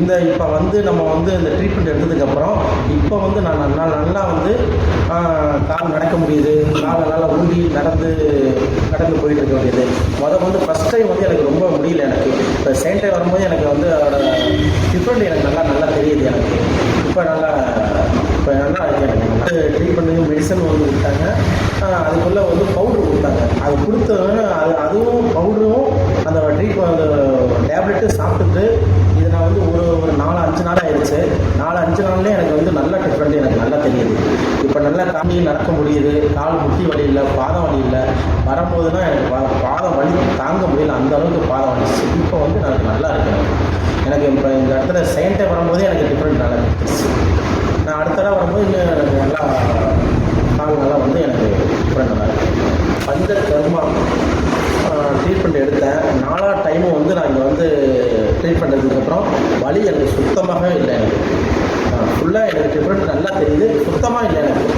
இந்த இப்போ வந்து நம்ம வந்து இந்த ட்ரீட்மெண்ட் எடுத்ததுக்கப்புறம் இப்போ வந்து நான் நல்லா நல்லா வந்து கால் நடக்க முடியுது. காலை நல்லா ஊண்டி நடந்து நடந்து போயிட்டு இருக்க முடியுது மொதல் வந்து ஃபஸ்ட் டைம் வந்து எனக்கு ரொம்ப முடியல எனக்கு. இப்போ செகண்ட் டைம் வரும்போது எனக்கு வந்து அதோட டிஃப்ரெண்ட் எனக்கு நல்லா நல்லா தெரியுது எனக்கு. இப்போ நல்லா இப்போ நல்லா இருக்கு எனக்கு. வந்து மெடிசன் வந்து கொடுத்தாங்க. அதுக்குள்ளே வந்து பவுட்ரு கொடுத்தாங்க. அது கொடுத்தவங்க அது அதுவும் பவுடரும் அந்த ட்ரீட்மெண்ட் அந்த டேப்லெட்டு சாப்பிட்டுட்டு நான் வந்து ஒரு ஒரு நாலு அஞ்சு நாள் ஆயிடுச்சு. நாலு அஞ்சு நாள்லேயே எனக்கு வந்து நல்ல டிஃப்ரெண்ட் எனக்கு நல்லா தெரியுது. இப்போ நல்லா தாண்டி நடக்க முடியுது. கால் முட்டி வலி இல்லை பாதம் வலி இல்லை. வரும்போதுனா எனக்கு பாதம் வலி தாங்க முடியல. அந்த அளவுக்கு பாதம் வலிச்சு இப்போ வந்து எனக்கு நல்லா இருக்கேன். எனக்கு இப்போ இந்த இடத்துல செகண்ட் டைம் வரும்போதே எனக்கு டிஃப்ரெண்ட் நல்லா இருந்துச்சு நான் அடுத்த தடவை வரும்போது இன்னும் எனக்கு நல்லா கால் நல்லா வந்து எனக்கு டிஃப்ரெண்ட் நல்லா இருக்கு. பஞ்ச கர்மா ட்ரீட்மெண்ட் எடுத்தேன். நாலா டைமும் வந்து அப்புறம் வலி எனக்கு சுத்தமாகவே இல்லை எனக்கு. ஃபுல்லாக எனக்கு டிஃப்ரெண்ட் நல்லா தெரியுது சுத்தமாக இல்லை எனக்கு.